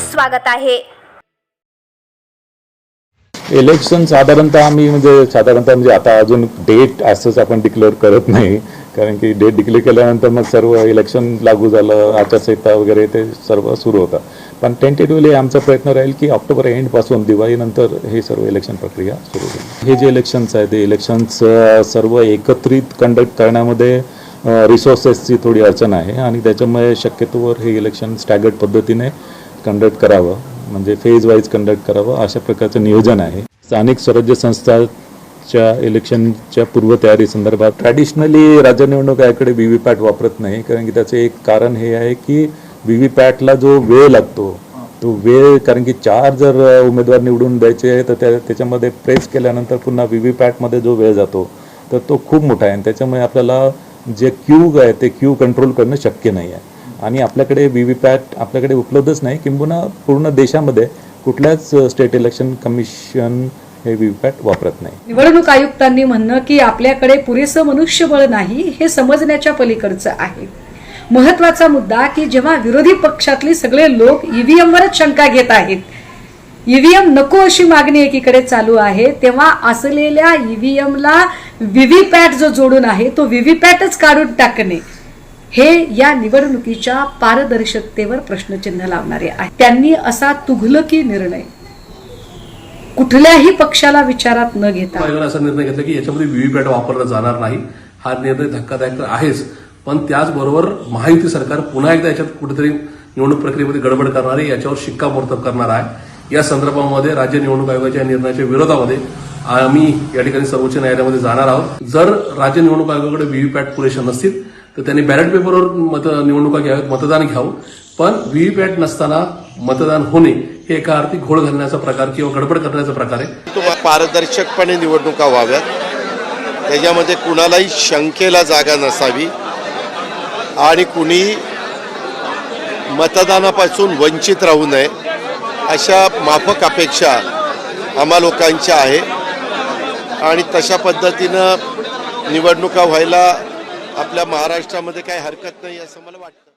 स्वागत आहे. इलेक्शन साधारणतः आम्ही म्हणजे साधारणतः म्हणजे आता अजून डेट असंच आपण डिक्लेअर करत नाही. कारण की डेट डिक्लेअर केल्यानंतर मग सर्व इलेक्शन लागू झालं आचारसंहिता वगैरे ते सर्व सुरू होतं पण टेंटेटिव्हली आमचा प्रयत्न राहील की ऑक्टोबर एंडपासून दिवाळीनंतर हे सर्व इलेक्शन प्रक्रिया सुरू होईल. हे जे इलेक्शन्स आहेत ते इलेक्शन्स सर्व एकत्रित कंडक्ट करण्यामध्ये रिसोर्सेसची थोडी अडचण आहे. आणि त्याच्यामुळे शक्यतोवर हे इलेक्शन स्टॅगर्ड पद्धतीने कंडक्ट करावं म्हणजे फेज वाईज कंडक्ट करावं अशा प्रकारचं नियोजन आहे. स्थानिक स्वराज्य संस्थाच्या इलेक्शनच्या पूर्वतयारी संदर्भात ट्रॅडिशनली राज्य निवडणूक आयोगाकडे व्ही व्ही पॅट वापरत नाही कारण की त्याचं एक कारण हे आहे की व्ही व्ही पॅटला जो वेळ लागतो तो वेळ कारण की चार जर उमेदवार निवडून द्यायचे आहे तर त्या त्याच्यामध्ये प्रेस केल्यानंतर पुन्हा व्ही व्ही पॅटमध्ये जो वेळ जातो तर तो खूप मोठा आहे. आणि त्याच्यामुळे आपल्याला जे क्यू आहे ते क्यू कंट्रोल करणं शक्य नाही आहे. आणि आपल्याकडे व्ही व्ही पॅट आपल्याकडे उपलब्धच नाही. किंबहुना पूर्ण देशामध्ये कुठल्याच स्टेट इलेक्शन कमिशन हे व्ही व्ही पॅट वापरत नाही. निवडणूक आयुक्तांनी म्हणणं की आपल्याकडे पुरेसं मनुष्यबळ नाही हे समजण्याच्या पलीकडचं आहे. महत्त्वाचा मुद्दा की जेव्हा विरोधी पक्षातले सगळे लोक ईव्हीएम वरच शंका घेत आहेत. ईव्हीएम नको अशी मागणी एकीकडे चालू आहे तेव्हा असलेल्या ईव्हीएमला व्हीव्हीपॅट जो जोडून आहे तो व्हीव्हीपॅटच काढून टाकणे. हे या निवडणुकीच्या पारदर्शकतेवर प्रश्नचिन्ह लावणारे आहे त्यांनी असा तुघलकी निर्णय कुठल्याही पक्षाला विचारात न घेता असा निर्णय घेतला की याच्यामध्ये व्हीव्हीपॅट वापरला जाणार नाही. हा निर्णय धक्कादायक तर आहेच. पण त्याचबरोबर महायुती सरकार पुन्हा एकदा याच्यात कुठेतरी निवडणूक प्रक्रियेमध्ये गडबड करणार आहे याच्यावर शिक्कामोर्तब करणार आहे. या संदर्भामध्ये राज्य निवडणूक आयोगाच्या निर्णयाच्या विरोधामध्ये आम्ही या ठिकाणी सर्वोच्च न्यायालयामध्ये जाणार आहोत. जर राज्य निवडणूक आयोगाकडे व्हीव्हीपॅट पुरेशा नसतील तर त्यांनी बॅलेट पेपरवर मत निवडणुका घ्याव्यात मतदान घ्यावं. पण व्हीव्हीपॅट नसताना मतदान होणे हे एका अर्थी घोळ घालण्याचा प्रकार किंवा गडबड करण्याचा प्रकार आहे. तो पारदर्शकपणे निवडणुका व्हाव्यात. त्याच्यामध्ये कुणालाही शंकेला जागा नसावी. आणि कुणी मतदानापासून वंचित राहू नये अशा माफक अपेक्षा आम्हा लोकांच्या आहे. आणि तशा पद्धतीनं निवडणुका व्हायला आपल्या महाराष्ट्रामध्ये काही हरकत नाही असं मला वाटतं.